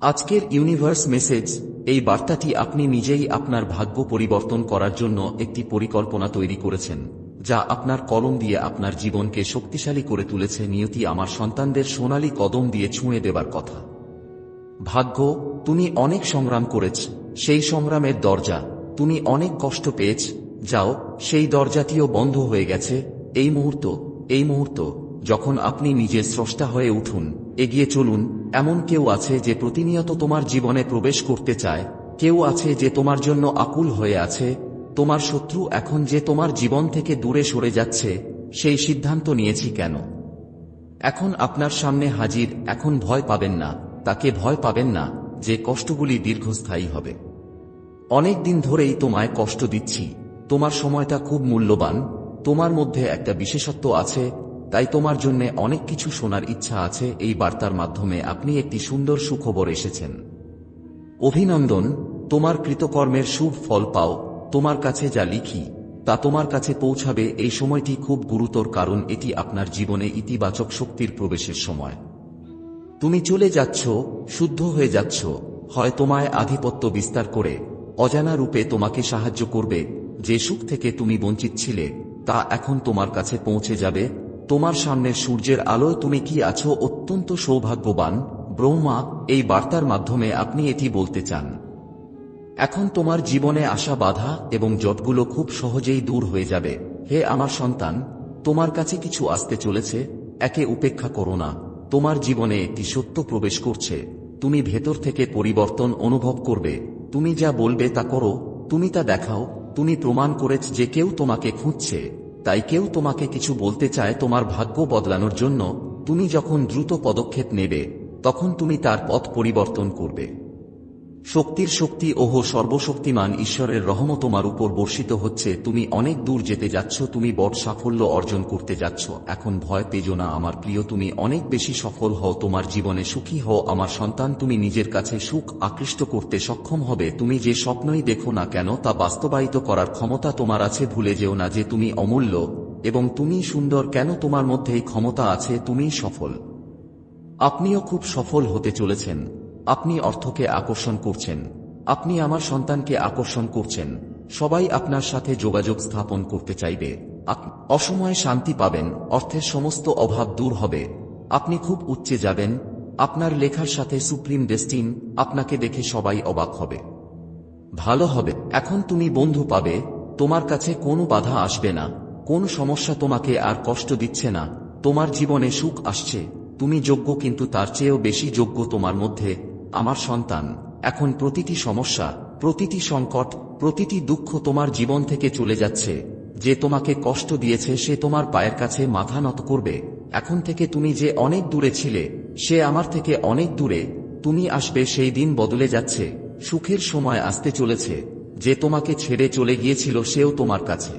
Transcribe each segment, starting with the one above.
আজকের universe message, এই বার্তাটি আপনি নিজেই আপনার ভাগ্য পরিবর্তন করার জন্য একটি পরিকল্পনা তৈরি করেছেন, যা আপনার কলম দিয়ে আপনার জীবনকে শক্তিশালী করে তুলেছে। নিয়তি আমার সন্তানদের সোনালী কদম দিয়ে ছুঁয়ে দেবার কথা। ভাগ্য, তুমি অনেক সংগ্রাম করেছ, সেই সংগ্রামের দরজা, তুমি অনেক কষ্ট পেয়েছ, যাও, সেই দরজাটিও বন্ধ হয়ে গেছে। এই মুহূর্ত এই মুহূর্ত, যখন আপনি নিজের স্রষ্টা হয়ে উঠুন এগিয়ে চলুন, এমন কেউ আছে যে প্রতিনিয়ত তোমার জীবনে প্রবেশ করতে চায়, কেউ আছে যে তোমার জন্য আকুল হয়ে আছে, তোমার শত্রু এখন যে তোমার জীবন থেকে দূরে সরে যাচ্ছে, সেই সিদ্ধান্ত নিয়েছি কেন? এখন আপনার সামনে হাজির, এখন ভয় পাবেন না, তাকে ভয় পাবেন না, যে কষ্টগুলি দীর্ঘস্থায়ী হবে। অনেক দিন ধরেই তোমায় কষ্ট দিচ্ছি, তোমার সময়টা খুব মূল্যবান, তোমার মধ্যে একটা বিশেষত্ব আছে তাই তোমার জন্য অনেক কিছু শোনার ইচ্ছা আছে, এই বার্তার মাধ্যমে আপনি একটি সুন্দর সুখবর এসেছেন। অভিনন্দন, তোমার কৃতকর্মের শুভ ফল পাও, তোমার কাছে যা লিখি, তা তোমার কাছে পৌঁছাবে, এই সময়টি খুব গুরুতর কারণ এটি আপনার জীবনে ইতিবাচক শক্তির প্রবেশের সময়। তুমি চলে যাচ্ছ, শুদ্ধ হয়ে যাচ্ছ, হয় তোমায় আধিপত্য বিস্তার করে, অজানা রূপে তোমাকে সাহায্য করবে, যে সুখ থেকে তুমি বঞ্চিত ছিলে, তা এখন তোমার কাছে পৌঁছে যাবে তোমার সামনে সূর্যের আলোয় তুমি কি আছো অত্যন্ত সৌভাগ্যবান, ব্রহ্মা, এই বার্তার মাধ্যমে আপনি এটি বলতে চান। এখন তোমার জীবনে আসা বাধা এবং জটগুলো খুব সহজেই দূর হয়ে যাবে। হে আমার সন্তান, তোমার কাছে কিছু আসতে চলেছে, একে উপেক্ষা করো না। তোমার জীবনে একটি সত্য প্রবেশ করছে। তুমি ভেতর থেকে পরিবর্তন অনুভব করবে। তুমি যা বলবে তা করো, তুমি তা দেখাও, তুমি প্রমাণ করেছ যে কেউ তোমাকে খুঁজছে। তাই কেউ তোমাকে কিছু বলতে চায় তোমার ভাগ্য বদলানোর জন্য, তুমি যখন দ্রুত পদক্ষেপ নেবে, তখন তুমি তার পথ পরিবর্তন করবে। শক্তির শক্তি ওহ সর্বশক্তিমান ঈশ্বরের রহম তোমার উপর বর্ষিত হচ্ছে, তুমি অনেক দূর যেতে যাচ্ছ, তুমি বড় সাফল্য অর্জন করতে যাচ্ছ, এখন ভয় পেজো না আমার প্রিয়, তুমি অনেক বেশি সফল হও, তোমার জীবনে সুখী হও, আমার সন্তান তুমি নিজের কাছে সুখ আকৃষ্ট করতে সক্ষম হবে, তুমি যে স্বপ্নই দেখো না কেন, তা বাস্তবায়িত করার ক্ষমতা তোমার আছে, ভুলে যেও না যে তুমি অমূল্য, এবং তুমি সুন্দর, কেন তোমার মধ্যে এই ক্ষমতা আছে, তুমিই সফল। আপনিও খুব সফল হতে চলেছেন। আপনি অর্থকে আকর্ষণ করছেন। আপনি আমার সন্তানকে আকর্ষণ করছেন। সবাই আপনার সাথে যোগাযোগ স্থাপন করতে চাইবে। অসময়ে শান্তি পাবেন, অর্থের সমস্ত অভাব দূর হবে। আপনি খুব উচ্চে যাবেন, আপনার লেখার সাথে সুপ্রিম ডেস্টিন আপনাকে দেখে সবাই অবাক হবে। ভালো হবে, এখন তুমি বন্ধু পাবে, তোমার কাছে কোনো বাধা আসবে না, কোন সমস্যা তোমাকে আর কষ্ট দিচ্ছে না, তোমার জীবনে সুখ আসছে, তুমি যোগ্য কিন্তু তার চেয়েও বেশি যোগ্য তোমার মধ্যে আমার সন্তান, এখন প্রতিটি সমস্যা, প্রতিটি সংকট, প্রতিটি দুঃখ তোমার জীবন থেকে চলে যাচ্ছে। যে তোমাকে কষ্ট দিয়েছে, সে তোমার পায়ের কাছে মাথা নত করবে। এখন থেকে তুমি যে অনেক দূরে ছিলে, সে আমার থেকে অনেক দূরে। তুমি আসবে, সেই দিন বদলে যাচ্ছে। সুখের সময় আসতে চলেছে। যে তোমাকে ছেড়ে চলে গিয়েছিল, সেও তোমার কাছে।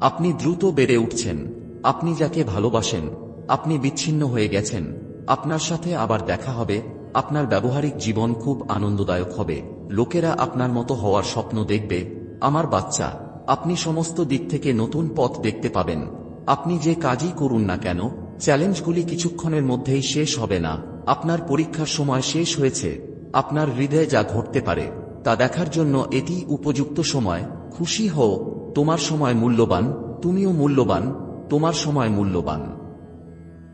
আপনি দ্রুত বেড়ে উঠছেন। আপনি যাকে ভালোবাসেন, আপনি বিচ্ছিন্ন হয়ে গেছেন। আপনার সাথে আবার দেখা হবে। আপনার ব্যবহারিক জীবন খুব আনন্দদায়ক হবে। লোকেরা আপনার মতো হওয়ার স্বপ্ন দেখবে। আমার বাচ্চা, আপনি সমস্ত দিক থেকে নতুন পথ দেখতে পাবেন। আপনি যে কাজই করুন না কেন, চ্যালেঞ্জগুলি কিছুক্ষণের মধ্যেই শেষ হবে না। আপনার পরীক্ষার সময় শেষ হয়েছে। আপনার হৃদয়ে যা ঘটতে পারে, তা দেখার জন্য এটি উপযুক্ত সময়। খুশি হও, তোমার সময় মূল্যবান, তুমিও মূল্যবান, তোমার সময় মূল্যবান।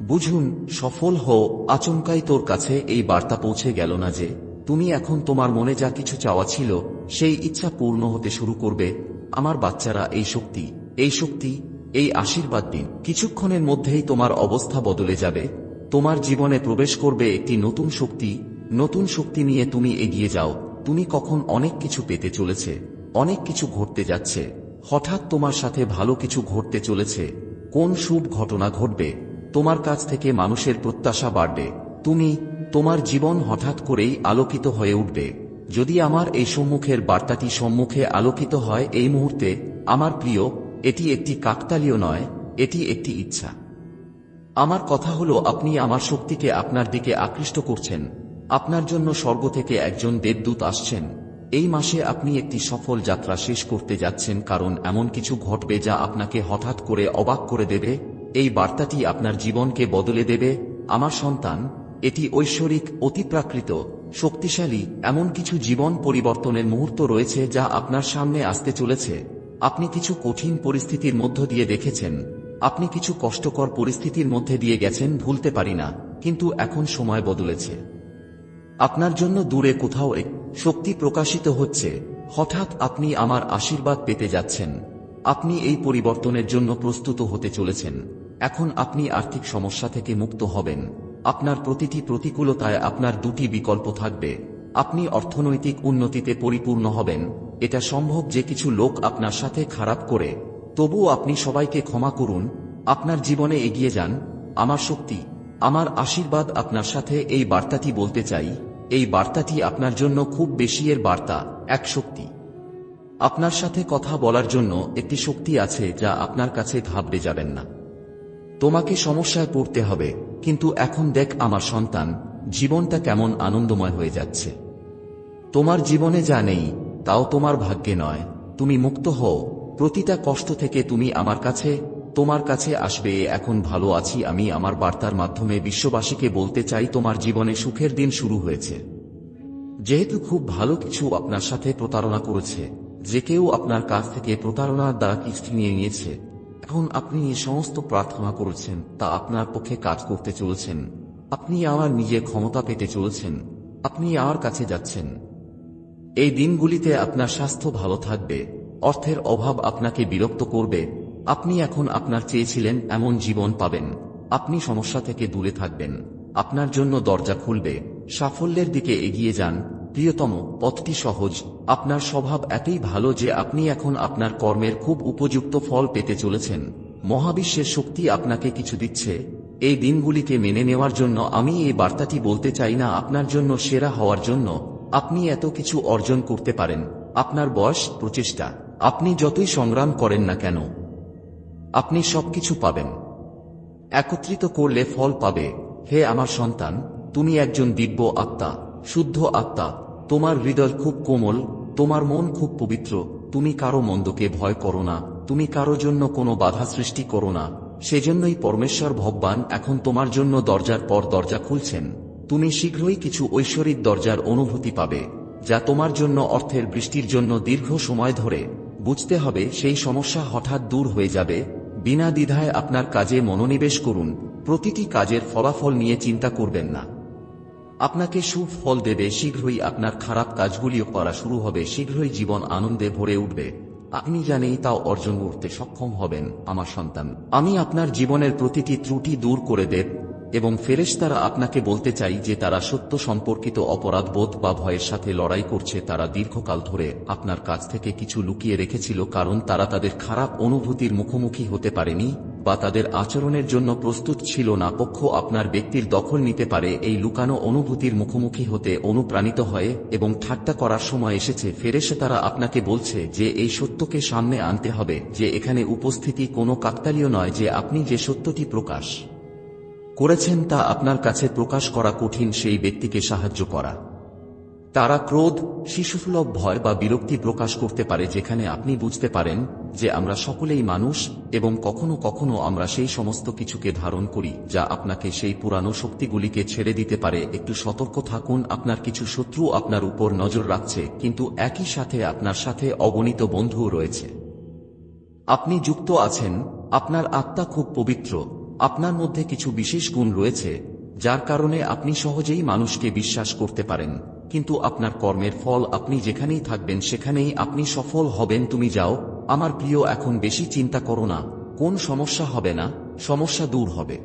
বুঝুন, সফল হও, আচমকাই তোর কাছে এই বার্তা পৌঁছে গেল না যে, তুমি এখন তোমার মনে যা কিছু চাওয়া ছিল, সেই ইচ্ছা পূর্ণ হতে শুরু করবে। আমার বাচ্চারা, এই শক্তি এই শক্তি, এই আশীর্বাদ দিন। কিছুক্ষণের মধ্যেই তোমার অবস্থা বদলে যাবে। তোমার জীবনে প্রবেশ করবে একটি নতুন শক্তি। নতুন শক্তি নিয়ে তুমি এগিয়ে যাও। তুমি কখন অনেক কিছু পেতে চলেছে, অনেক কিছু ঘটতে যাচ্ছে। হঠাৎ তোমার সাথে ভালো কিছু ঘটতে চলেছে। কোন শুভ ঘটনা ঘটবে? তোমার কাছ থেকে মানুষের প্রত্যাশা বাড়বে। তুমি, তোমার জীবন হঠাৎ করেই আলোকিত হয়ে উঠবে। যদি আমার এই সম্মুখের বার্তাটি সম্মুখে আলোকিত হয় এই মুহূর্তে, আমার প্রিয়, এটি একটি কাকতালীয় নয়, এটি একটি ইচ্ছা। আমার কথা হলো, আপনি আমার শক্তিকে আপনার দিকে আকৃষ্ট করছেন। আপনার জন্য স্বর্গ থেকে একজন দেবদূত আসছেন। এই মাসে আপনি একটি সফল যাত্রা শেষ করতে যাচ্ছেন, কারণ এমন কিছু ঘটবে যা আপনাকে হঠাৎ করে অবাক করে দেবে। এই বার্তাটি আপনার জীবনকে বদলে দেবে। আমার সন্তান, এটি ঐশ্বরিক, অতিপ্রাকৃত, শক্তিশালী, এমন কিছু জীবন পরিবর্তনের মুহূর্ত রয়েছে যা আপনার সামনে আসতে চলেছে। আপনি কিছু কঠিন পরিস্থিতির মধ্য দিয়ে দেখেছেন। আপনি কিছু কষ্টকর পরিস্থিতির মধ্যে দিয়ে গেছেন, ভুলতে পারি না, কিন্তু এখন সময় বদলেছে। আপনার জন্য দূরে কোথাও এক শক্তি প্রকাশিত হচ্ছে। হঠাৎ আপনি আমার আশীর্বাদ পেতে যাচ্ছেন। আপনি এই পরিবর্তনের জন্য প্রস্তুত হতে চলেছেন। এখন আপনি আর্থিক সমস্যা থেকে মুক্ত হবেন। আপনার প্রতিটি প্রতিকূলতায় আপনার দুটি বিকল্প থাকবে। আপনি অর্থনৈতিক উন্নতিতে পরিপূর্ণ হবেন। এটা সম্ভব যে কিছু লোক আপনার সাথে খারাপ করে। তবুও আপনি সবাইকে ক্ষমা করুন। আপনার জীবনে এগিয়ে যান। আমার শক্তি, আমার আশীর্বাদ আপনার সাথে এই বার্তাটি বলতে চাই। এই বার্তাটি আপনার জন্য খুব বেশি এর বার্তা, এক শক্তি। আপনার সাথে কথা বলার জন্য একটি শক্তি আছে যা আপনার কাছে ঘাবড়ে যাবেন না। তোমাকে সমস্যায় পড়তে হবে, কিন্তু এখন দেখ আমার সন্তান, জীবনটা কেমন আনন্দময় হয়ে যাচ্ছে। তোমার জীবনে যা নেই, তাও তোমার ভাগ্যে নয়। তুমি মুক্ত হও, প্রতিটা কষ্ট থেকে তুমি আমার কাছে, তোমার কাছে আসবে এখন ভালো আছি আমি, আমার বার্তার মাধ্যমে বিশ্ববাসীকে বলতে চাই, তোমার জীবনে সুখের দিন শুরু হয়েছে। যেহেতু খুব ভালো কিছু আপনার সাথে প্রতারণা করেছে, যে কেউ আপনার কাছ থেকে প্রতারণার দ্বারা কিছু নিয়ে নিয়েছে এখন আপনি এই সমস্ত প্রার্থনা করেছেন, তা আপনার পক্ষে কাজ করতে চলেছেন। আপনি আমার নিজের ক্ষমতা পেতে চলেছেন। আপনি আমার কাছে যাচ্ছেন। এই দিনগুলিতে আপনার স্বাস্থ্য ভালো থাকবে। অর্থের অভাব আপনাকে বিরক্ত করবে। আপনি এখন আপনার চেয়েছিলেন এমন জীবন পাবেন। আপনি সমস্যা থেকে দূরে থাকবেন। আপনার জন্য দরজা খুলবে। সাফল্যের দিকে এগিয়ে যান। প্রিয়তম পথটি সহজ। আপনার স্বভাব এতই ভালো যে আপনি এখন আপনার কর্মের খুব উপযুক্ত ফল পেতে চলেছেন। মহাবিশ্বের শক্তি আপনাকে কিছু দিচ্ছে। এই দিনগুলিকে মেনে নেওয়ার জন্য আমি এই বার্তাটি বলতে চাই না আপনার জন্য সেরা হওয়ার জন্য। আপনি এত কিছু অর্জন করতে পারেন। আপনার বয়স, প্রচেষ্টা। আপনি যতই সংগ্রাম করেন না কেন, আপনি সবকিছু পাবেন। একত্রিত করলে ফল পাবে। হে আমার সন্তান, তুমি একজন দিব্য আত্মা, শুদ্ধ আত্মা। তোমার হৃদয় খুব কোমল, তোমার মন খুব পবিত্র, তুমি কারও মন্দকে ভয় করো না, তুমি কারও জন্য কোনো বাধা সৃষ্টি করো না, সেজন্যই পরমেশ্বর ভগবান এখন তোমার জন্য দরজার পর দরজা খুলছেন, তুমি শীঘ্রই কিছু ঐশ্বরিক দরজার অনুভূতি পাবে, যা তোমার জন্য অর্থের বৃষ্টির জন্য দীর্ঘ সময় ধরে, বুঝতে হবে সেই সমস্যা হঠাৎ দূর হয়ে যাবে, বিনা দ্বিধায় আপনার কাজে মনোনিবেশ করুন, প্রতিটি কাজের ফলাফল নিয়ে চিন্তা করবেন না। আপনাকে সুফল ফল দেবে, শীঘ্রই আপনার খারাপ কাজগুলিও করা শুরু হবে, শীঘ্রই জীবন আনন্দে ভরে উঠবে। আপনি জানেই তাও অর্জন করতে সক্ষম হবেন আমার সন্তান। আমি আপনার জীবনের প্রতিটি ত্রুটি দূর করে দেব এবং ফেরেশতারা আপনাকে বলতে চাই যে তারা সত্য সম্পর্কিত অপরাধবোধ বা ভয়ের সাথে লড়াই করছে তারা দীর্ঘকাল ধরে আপনার কাছ থেকে কিছু লুকিয়ে রেখেছিল কারণ তারা তাদের খারাপ অনুভূতির মুখোমুখি হতে পারেনি বা তাদের আচরণের জন্য প্রস্তুত ছিল না। পক্ষ আপনার ব্যক্তির দখল নিতে পারে, এই লুকানো অনুভূতির মুখোমুখি হতে অনুপ্রাণিত হয়ে এবং ঠাট্টা করার সময় এসেছে। ফেরেসে তারা আপনাকে বলছে যে এই সত্যকে সামনে আনতে হবে, যে এখানে উপস্থিতি কোনো কাকতালীয় নয়, যে আপনি যে সত্যটি প্রকাশ করেছেন তা আপনার কাছে প্রকাশ করা কঠিন সেই ব্যক্তিকে সাহায্য করা। তারা ক্রোধ, শিশুসুলভ ভয় বা বিরক্তি প্রকাশ করতে পারে যেখানে আপনি বুঝতে পারেন যে আমরা সকলেই মানুষ এবং কখনো কখনো আমরা সেই সমস্ত কিছুকে ধারণ করি যা আপনাকে সেই পুরানো শক্তিগুলিকে ছেড়ে দিতে পারে। একটু সতর্ক থাকুন, আপনার কিছু শত্রু আপনার উপর নজর রাখছে, কিন্তু একই সাথে আপনার সাথে অগণিত বন্ধুও রয়েছে। আপনি যুক্ত আছেন, আপনার আত্মা খুব পবিত্র আপনার মধ্যে কিছু বিশেষ গুণ রয়েছে, যার কারণে আপনি সহজেই মানুষকে বিশ্বাস করতে পারেন। কিন্তু আপনার কর্মের ফল আপনি যেখানেই থাকবেন সেখানেই আপনি সফল হবেন। তুমি যাও, আমার প্রিয়, এখন বেশি চিন্তা করো না। কোন সমস্যা হবে না? সমস্যা দূর হবে।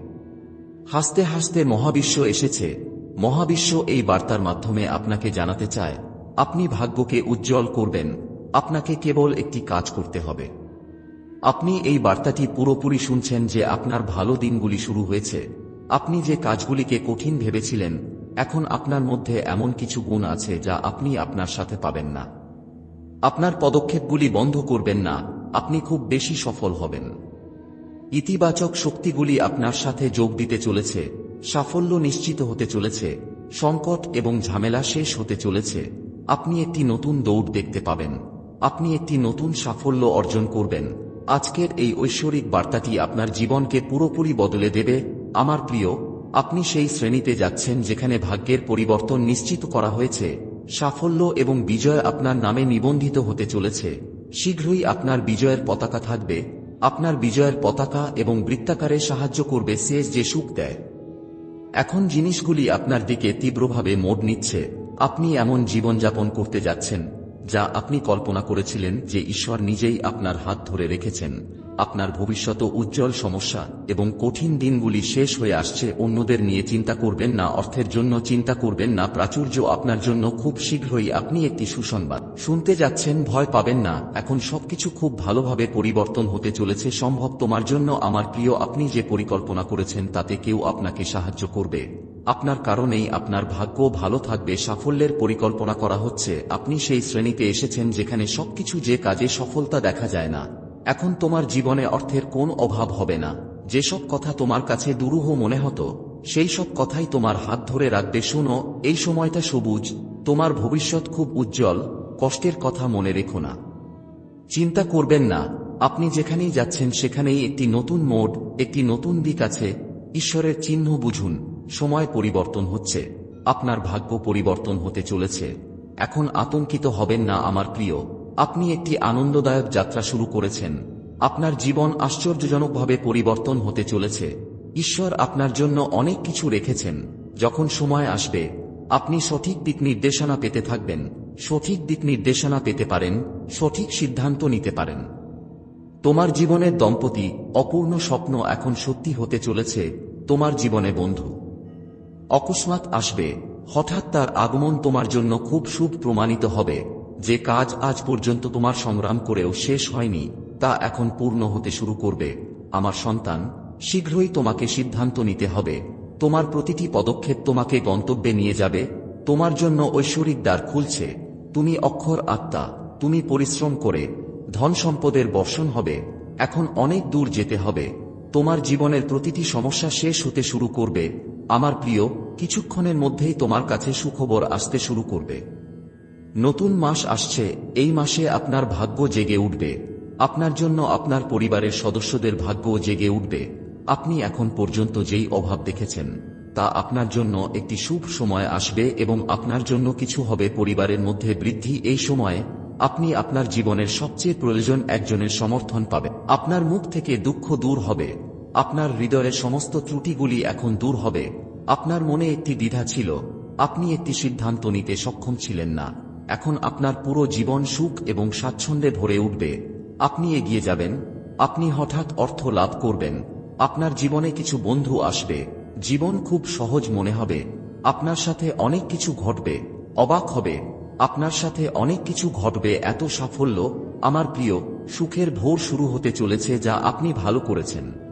হাসতে হাসতে মহাবিশ্ব এসেছে। মহাবিশ্ব এই বার্তার মাধ্যমে আপনাকে জানাতে চায়। আপনি ভাগ্যকে উজ্জ্বল করবেন। আপনাকে কেবল একটি কাজ করতে হবে। আপনি এই বার্তাটি পুরোপুরি শুনছেন যে আপনার ভালো দিনগুলি শুরু হয়েছে। আপনি যে কাজগুলিকে কঠিন ভেবেছিলেন, এখন আপনার মধ্যে এমন কিছু গুণ আছে যা আপনি আপনার সাথে পাবেন না। আপনার পদক্ষেপগুলি বন্ধ করবেন না, আপনি খুব বেশি সফল হবেন। ইতিবাচক শক্তিগুলি আপনার সাথে যোগ দিতে চলেছে, সাফল্য নিশ্চিত হতে চলেছে, সংকট এবং ঝামেলা শেষ হতে চলেছে। আপনি একটি নতুন দৌড় দেখতে পাবেন। আপনি একটি নতুন সাফল্য অর্জন করবেন। আজকের এই ঐশ্বরিক বার্তাটি আপনার জীবনকে পুরোপুরি বদলে দেবে। আমার প্রিয়, আপনি সেই শ্রেণীতে যাচ্ছেন যেখানে ভাগ্যের পরিবর্তন নিশ্চিত করা হয়েছে। সাফল্য এবং বিজয় আপনার নামে নিবন্ধিত হতে চলেছে। শীঘ্রই আপনার বিজয়ের পতাকা থাকবে। আপনার বিজয়ের পতাকা এবং বৃত্তাকারে সাহায্য করবে শেষ যে সুখ দেয়। এখন জিনিসগুলি আপনার দিকে তীব্রভাবে মোড় নিচ্ছে। আপনি এমন জীবনযাপন করতে যাচ্ছেন। যা আপনি কল্পনা করেছিলেন যে ঈশ্বর নিজেই আপনার হাত ধরে রেখেছেন। আপনার ভবিষ্যৎ উজ্জ্বল সমস্যা এবং কঠিন দিনগুলি শেষ হয়ে আসছে, অন্যদের নিয়ে চিন্তা করবেন না, অর্থের জন্য চিন্তা করবেন না, প্রাচুর্য আপনার জন্য খুব শীঘ্রই আপনি একটি সুসংবাদ। শুনতে যাচ্ছেন, ভয় পাবেন না, এখন সবকিছু খুব ভালোভাবে পরিবর্তন হতে চলেছে, সম্ভব তোমার জন্য। আমার প্রিয়, আপনি যে পরিকল্পনা করেছেন তাতে কেউ আপনাকে সাহায্য করবে। আপনার কারণেই আপনার ভাগ্য ভালো থাকবে, সাফল্যের পরিকল্পনা করা হচ্ছে। আপনি সেই শ্রেণীতে এসেছেন যেখানে সবকিছু যে কাজে সফলতা দেখা যায় না। এখন তোমার জীবনে অর্থের কোন অভাব হবে না। যেসব কথা তোমার কাছে দুরূহ মনে হতো, সেই সব কথাই তোমার হাত ধরে রাখবে। শুনো, এই সময়টা সবুজ, তোমার ভবিষ্যৎ খুব উজ্জ্বল, কষ্টের কথা মনে রেখো না। চিন্তা করবেন না, আপনি যেখানেই যাচ্ছেন সেখানেই একটি নতুন মোড, একটি নতুন দিক আছে। ঈশ্বরের চিহ্ন বুঝুন। সময় পরিবর্তন হচ্ছে। আপনার ভাগ্য পরিবর্তন হতে চলেছে। এখন আতঙ্কিত হবেন না আমার প্রিয়। আপনি একটি আনন্দদায়ক যাত্রা শুরু করেছেন। আপনার জীবন আশ্চর্যজনকভাবে পরিবর্তন হতে চলেছে। ঈশ্বর আপনার জন্য অনেক কিছু রেখেছেন। যখন সময় আসবে, আপনি সঠিক দিক নির্দেশনা পেতে থাকবেন। সঠিক দিক নির্দেশনা পেতে পারেন, সঠিক সিদ্ধান্ত নিতে পারেন। তোমার জীবনের দম্পতি অপূর্ণ স্বপ্ন এখন সত্যি হতে চলেছে। তোমার জীবনে বন্ধু। অকস্মাৎ আসবে, হঠাৎ তার আগমন তোমার জন্য খুব শুভ প্রমাণিত হবে। যে কাজ আজ পর্যন্ত তোমার সংগ্রাম করেও শেষ হয়নি, তা এখন পূর্ণ হতে শুরু করবে। আমার সন্তান, শীঘ্রই তোমাকে সিদ্ধান্ত নিতে হবে। তোমার প্রতিটি পদক্ষেপ তোমাকে গন্তব্যে নিয়ে যাবে। তোমার জন্য ঐশ্বরিক দ্বার খুলছে। তুমি অক্ষর আত্মা, তুমি পরিশ্রম করে, ধন সম্পদের বর্ষণ হবে। এখন অনেক দূর যেতে হবে। তোমার জীবনের প্রতিটি সমস্যা শেষ হতে শুরু করবে। আমার প্রিয়, কিছুক্ষণের মধ্যেই তোমার কাছে সুখবর আসতে শুরু করবে। নতুন মাস আসছে, এই মাসে আপনার ভাগ্য জেগে উঠবে। আপনার জন্য আপনার পরিবারের সদস্যদের ভাগ্য জেগে উঠবে। আপনি এখন পর্যন্ত যেই অভাব দেখেছেন, তা আপনার জন্য একটি শুভ সময় আসবে এবং আপনার জন্য কিছু হবে পরিবারের মধ্যে বৃদ্ধি। এই সময়ে আপনি আপনার জীবনের সবচেয়ে প্রয়োজন একজনের সমর্থন পাবে আপনার মুখ থেকে দুঃখ দূর হবে। আপনার হৃদয়ের সমস্ত ত্রুটিগুলি এখন দূর হবে। আপনার মনে একটি দ্বিধা ছিল। আপনি একটি সিদ্ধান্ত নিতে সক্ষম ছিলেন না। এখন আপনার পুরো জীবন সুখ এবং স্বাচ্ছন্দ্যে ভরে উঠবে। আপনি এগিয়ে যাবেন। আপনি হঠাৎ অর্থ লাভ করবেন। আপনার জীবনে কিছু বন্ধু আসবে। জীবন খুব সহজ মনে হবে। আপনার সাথে অনেক কিছু ঘটবে। অবাক হবে। আপনার সাথে অনেক কিছু ঘটবে এত সাফল্য। আমার প্রিয়, সুখের ভোর শুরু হতে চলেছে যা আপনি ভালো করেছেন।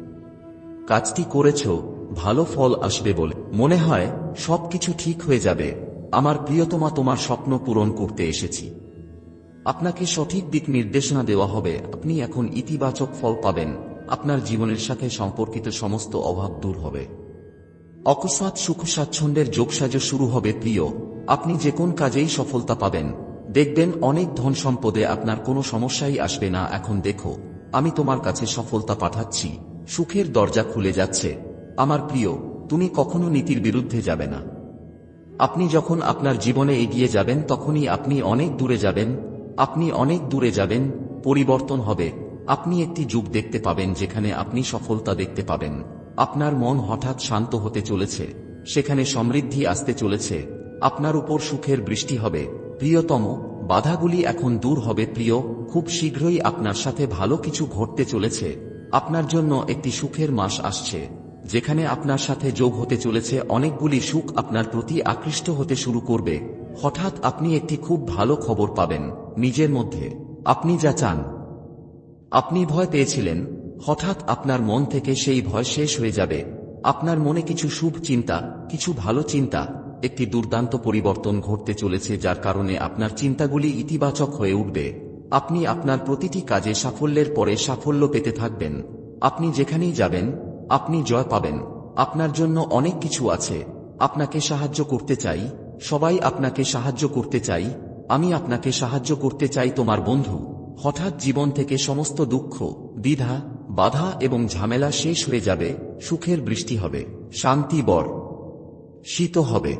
কাজটি করেছ, ভালো ফল আসবে বলে। মনে হয়, সবকিছু ঠিক হয়ে যাবে। আমার প্রিয়তমা তোমার স্বপ্ন পূরণ করতে এসেছি। আপনাকে সঠিক দিক নির্দেশনা দেওয়া হবে। আপনি এখন ইতিবাচক ফল পাবেন। আপনার জীবনের সাথে সম্পর্কিত সমস্ত অভাব দূর হবে। অকস্মাৎ সুখ স্বাচ্ছন্দ্যের যোগসাজ শুরু হবে, প্রিয়। আপনি যে কোন কাজেই সফলতা পাবেন। দেখবেন, অনেক ধন সম্পদে আপনার কোনো সমস্যাই আসবে না। এখন দেখো, আমি তোমার কাছে সফলতা পাঠাচ্ছি। সুখের দরজা খুলে যাচ্ছে। আমার প্রিয়, তুমি কখনো নীতির বিরুদ্ধে যাবে না। আপনি যখন আপনার জীবনে এগিয়ে যাবেন, তখনই আপনি অনেক দূরে যাবেন। আপনি অনেক দূরে যাবেন, পরিবর্তন হবে। আপনি একটি যুগ দেখতে পাবেন, যেখানে আপনি সফলতা দেখতে পাবেন। আপনার মন হঠাৎ শান্ত হতে চলেছে। সেখানে সমৃদ্ধি আসতে চলেছে। আপনার উপর সুখের বৃষ্টি হবে। প্রিয়তম, বাধাগুলি এখন দূর হবে। প্রিয়, খুব শীঘ্রই আপনার সাথে ভালো কিছু ঘটতে চলেছে। আপনার জন্য একটি সুখের মাস আসছে, যেখানে আপনার সাথে যোগ হতে চলেছে অনেকগুলি সুখ আপনার প্রতি আকৃষ্ট হতে শুরু করবে। হঠাৎ আপনি একটি খুব ভালো খবর পাবেন, নিজের মধ্যে। আপনি যা চান। আপনি ভয় পেয়েছিলেন, হঠাৎ আপনার মন থেকে সেই ভয় শেষ হয়ে যাবে। আপনার মনে কিছু শুভ চিন্তা, কিছু ভালো চিন্তা, একটি দুর্দান্ত পরিবর্তন ঘটতে চলেছে যার কারণে আপনার চিন্তাগুলি ইতিবাচক হয়ে উঠবে। আপনি আপনার প্রতিটি কাজে সাফল্যের পরে সাফল্য পেতে থাকবেন। আপনি যেখানেই যাবেন, আপনি জয় পাবেন। আপনার জন্য অনেক কিছু আছে। আপনাকে সাহায্য করতে চাই। সবাই আপনাকে সাহায্য করতে চাই। আমি আপনাকে সাহায্য করতে চাই তোমার বন্ধু। হঠাৎ জীবন থেকে সমস্ত দুঃখ, দ্বিধা, বাধা এবং ঝামেলা শেষ হয়ে যাবে। সুখের বৃষ্টি হবে। শান্তি বর। শীত হবে।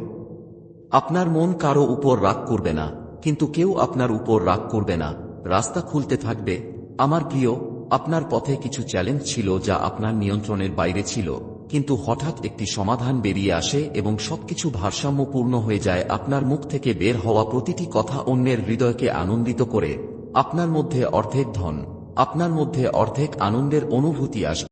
আপনার মন কারও উপর রাগ করবে না। কিন্তু কেউ আপনার উপর রাগ করবে না। রাস্তা খুলতে থাকবে। আমার প্রিয়, আপনার পথে কিছু চ্যালেঞ্জ ছিল যা আপনার নিয়ন্ত্রণের বাইরে ছিল। কিন্তু হঠাৎ একটি সমাধান বেরিয়ে আসে এবং সবকিছু ভারসাম্যপূর্ণ হয়ে যায়। আপনার মুখ থেকে বের হওয়া প্রতিটি কথা অন্যের হৃদয়কে আনন্দিত করে। আপনার মধ্যে অর্ধেক ধন, আপনার মধ্যে অর্ধেক আনন্দের অনুভূতি আসবে